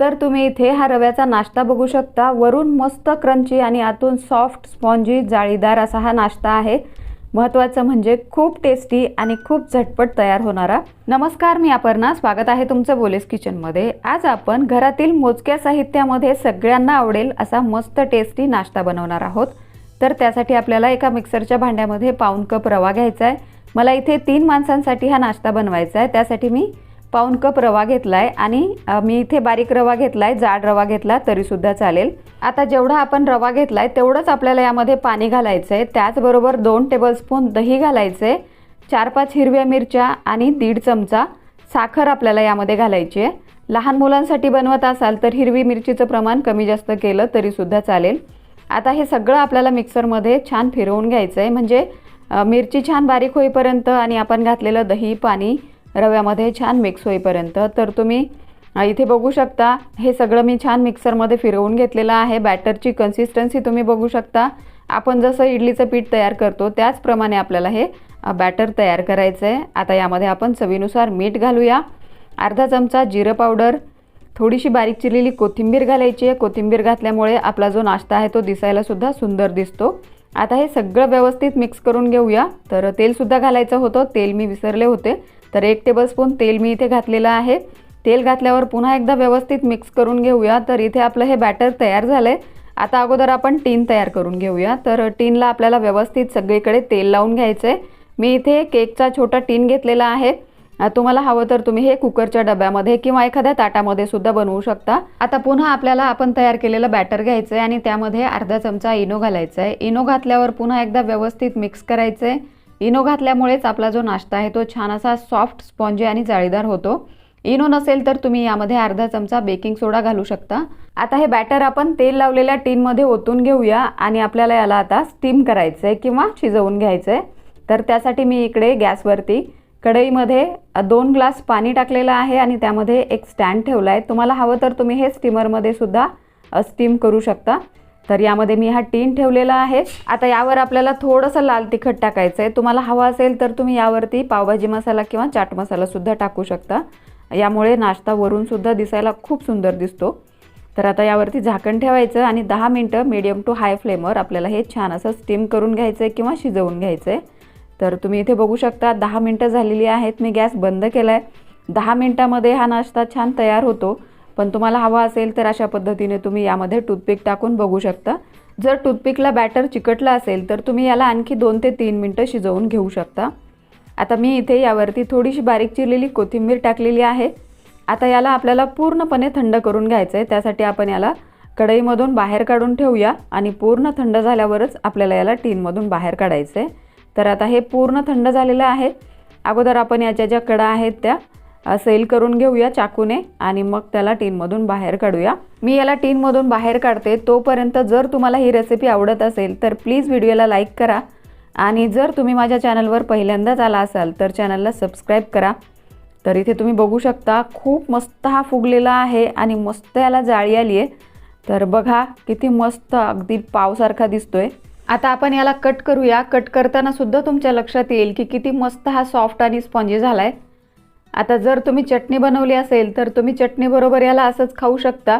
तर तुम्ही इथे हा रव्याचा नाश्ता बघू शकता. वरून मस्त क्रंची आणि आतून सॉफ्ट स्पॉन्जी जाळीदार असा हा नाश्ता आहे. महत्त्वाचं म्हणजे खूप टेस्टी आणि खूप झटपट तयार होणारा. नमस्कार मी अपर्णा. स्वागत आहे तुमचं बोलेस किचनमध्ये आज आपण घरातील मोजक्या साहित्यामध्ये सगळ्यांना आवडेल असा मस्त टेस्टी नाश्ता बनवणार आहोत. तर त्यासाठी आपल्याला एका मिक्सरच्या भांड्यामध्ये पाऊन कप रवा घ्यायचा आहे. मला इथे तीन माणसांसाठी हा नाश्ता बनवायचा आहे. त्यासाठी मी पाऊन कप रवा घेतला आहे आणि मी इथे बारीक रवा घेतला आहे जाड रवा घेतला तरीसुद्धा चालेल. आता जेवढा आपण रवा घेतला आहे तेवढंच आपल्याला यामध्ये पाणी घालायचं आहे त्याचबरोबर दोन टेबलस्पून दही घालायचं आहे चार पाच हिरव्या मिरच्या आणि दीड चमचा साखर आपल्याला यामध्ये घालायची आहे. लहान मुलांसाठी बनवत असाल तर हिरवी मिरचीचं प्रमाण कमी जास्त केलं तरीसुद्धा चालेल. आता हे सगळं आपल्याला मिक्सरमध्ये छान फिरवून घ्यायचं आहे म्हणजे मिरची छान बारीक होईपर्यंत आणि आपण घातलेलं दही पाणी रव्यामध्ये छान मिक्स होईपर्यंत. तर तुम्ही इथे बघू शकता हे सगळं मी छान मिक्सरमध्ये फिरवून घेतलेलं आहे. बॅटरची कन्सिस्टन्सी तुम्ही बघू शकता. आपण जसं इडलीचं पीठ तयार करतो त्याचप्रमाणे आपल्याला हे बॅटर तयार करायचं आहे आता यामध्ये आपण चवीनुसार मीठ घालूया. अर्धा चमचा जिरं पावडर थोडीशी बारीक चिरलेली कोथिंबीर घालायची आहे. कोथिंबीर घातल्यामुळे आपला जो नाश्ता आहे तो दिसायलासुद्धा सुंदर दिसतो. आता हे सगळं व्यवस्थित मिक्स करून घेऊया. तर तेलसुद्धा घालायचं होतं. तेल मी विसरले होते. तर एक टेबलस्पून तेल मी इथे घातलेलं आहे. तेल घातल्यावर पुन्हा एकदा व्यवस्थित मिक्स करून घेऊया. तर इथे आपलं हे बॅटर तयार झालं आहे आता अगोदर आपण टीन तयार करून घेऊया. तर टीनला आपल्याला व्यवस्थित सगळीकडे तेल लावून घ्यायचं आहे मी इथे केकचा छोटा टीन घेतलेला आहे. तुम्हाला हवं तर तुम्ही हे कुकरच्या डब्यामध्ये किंवा एखाद्या ताटामध्ये सुद्धा बनवू शकता. आता पुन्हा आपल्याला आपण तयार केलेलं बॅटर घ्यायचं आहे आणि त्यामध्ये अर्धा चमचा इनो घालायचा आहे इनो घातल्यावर पुन्हा एकदा व्यवस्थित मिक्स करायचं आहे इनो घातल्यामुळेच आपला जो नाश्ता आहे तो छान असा सॉफ्ट स्पॉन्जी आणि जाळीदार होतो. इनो नसेल तर तुम्ही यामध्ये अर्धा चमचा बेकिंग सोडा घालू शकता. आता हे बॅटर आपण तेल लावलेल्या टीनमध्ये ओतून घेऊया आणि आपल्याला याला आता स्टीम करायचं आहे किंवा शिजवून घ्यायचं आहे तर त्यासाठी मी इकडे गॅसवरती कढईमध्ये दोन ग्लास पाणी टाकलेलं आहे आणि त्यामध्ये एक स्टँड ठेवला आहे तुम्हाला हवं तर तुम्ही हे स्टीमरमध्ये सुद्धा स्टीम करू शकता. तर यामध्ये मी हा टीन ठेवलेला आहे. आता यावर आपल्याला थोडंसं लाल तिखट टाकायचं आहे तुम्हाला हवं असेल तर तुम्ही यावरती पावभाजी मसाला किंवा चाट मसालासुद्धा टाकू शकता. यामुळे नाश्ता वरूनसुद्धा दिसायला खूप सुंदर दिसतो. तर आता यावरती झाकण ठेवायचं आणि दहा मिनटं मीडियम टू हाय फ्लेमवर आपल्याला हे छान असं स्टीम करून घ्यायचं आहे किंवा शिजवून घ्यायचं आहे तर तुम्ही इथे बघू शकता दहा मिनटं झालेली आहेत. मी गॅस बंद केला आहे दहा मिनटामध्ये हा नाश्ता छान तयार होतो. पण तुम्हाला हवा असेल तर अशा पद्धतीने तुम्ही यामध्ये टूथपिक टाकून बघू शकता. जर टूथपिकला बॅटर चिकटलं असेल तर तुम्ही याला आणखी दोन ते तीन मिनटं शिजवून घेऊ शकता. आता मी इथे यावरती थोडीशी बारीक चिरलेली कोथिंबीर टाकलेली आहे. आता याला आपल्याला पूर्णपणे थंड करून घ्यायचं आहे त्यासाठी आपण याला कढईमधून बाहेर काढून ठेवूया आणि पूर्ण थंड झाल्यावरच आपल्याला याला टीनमधून बाहेर काढायचं आहे तर आता हे पूर्ण थंड झालेलं आहे. अगोदर आपण याच्या ज्या कडा आहेत त्या सेल करून घेऊया चाकूने आणि मग त्याला टीनमधून बाहेर काढूया. मी याला टीनमधून बाहेर काढते तोपर्यंत जर तुम्हाला ही रेसिपी आवडत असेल तर प्लीज व्हिडिओला लाईक करा. आणि जर तुम्ही माझ्या चॅनलवर पहिल्यांदाच आला असाल तर चॅनलला सबस्क्राईब करा. तर इथे तुम्ही बघू शकता खूप मस्त हा फुगलेला आहे आणि मस्त याला जाळी आली आहे. तर बघा किती मस्त अगदी पावसारखा दिसतोय. आता आपण याला कट करूया. कट करताना सुद्धा तुमच्या लक्षात येईल की किती मस्त हा सॉफ्ट आणि स्पॉन्जी झाला आहे आता जर तुम्ही चटणी बनवली असेल तर तुम्ही चटणीबरोबर याला असंच खाऊ शकता.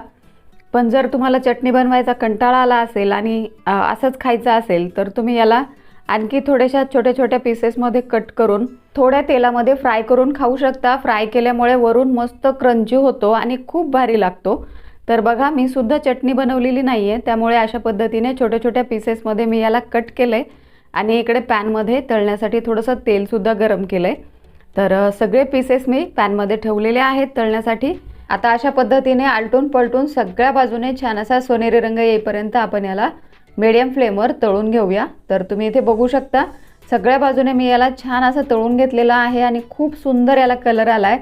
पण जर तुम्हाला चटणी बनवायचा कंटाळा आला असेल आणि असंच खायचं असेल तर तुम्ही याला आणखी थोड्याशा छोट्या छोट्या पीसेसमध्ये कट करून थोड्या तेलामध्ये फ्राय करून खाऊ शकता. फ्राय केल्यामुळे वरून मस्त क्रंची होतो आणि खूप भारी लागतो. तर बघा मी सुद्धा चटणी बनवलेली नाही आहे त्यामुळे अशा पद्धतीने छोट्या छोट्या पीसेसमध्ये मी याला कट केलं आहे आणि इकडे पॅनमध्ये तळण्यासाठी थोडंसं तेलसुद्धा गरम केलं आहे तर सगळे पीसेस मी पॅनमध्ये ठेवलेले आहेत तळण्यासाठी. आता अशा पद्धतीने आलटून पलटून सगळ्या बाजूने छान असा सोनेरी रंग येईपर्यंत आपण याला मिडियम फ्लेमवर तळून घेऊया. तर तुम्ही इथे बघू शकता सगळ्या बाजूने मी याला छान असं तळून घेतलेलं आहे आणि खूप सुंदर याला कलर आला आहे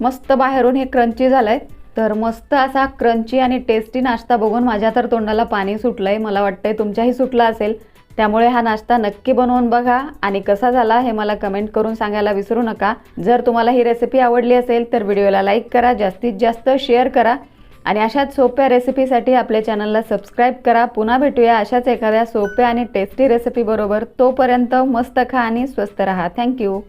मस्त बाहेरून हे क्रंची झालं आहे तर मस्त असा क्रंची आणि टेस्टी नाश्ता बघून माझ्या तर तोंडाला पाणी सुटलं आहे मला वाटतंय तुमच्याही सुटलं असेल. त्यामुळे हा नाश्ता नक्की बनवून बघा. आणि कसा झाला हे मला कमेंट करून सांगायला विसरू नका. जर तुम्हाला ही रेसिपी आवडली असेल तर व्हिडिओला लाईक करा जास्तीत जास्त शेअर करा. आणि अशाच सोप्या रेसिपीसाठी आपल्या चॅनलला सबस्क्राईब करा. पुन्हा भेटूया अशाच एखाद्या सोप्या आणि टेस्टी रेसिपीबरोबर तोपर्यंत मस्त खा आणि स्वस्त रहा. थँक्यू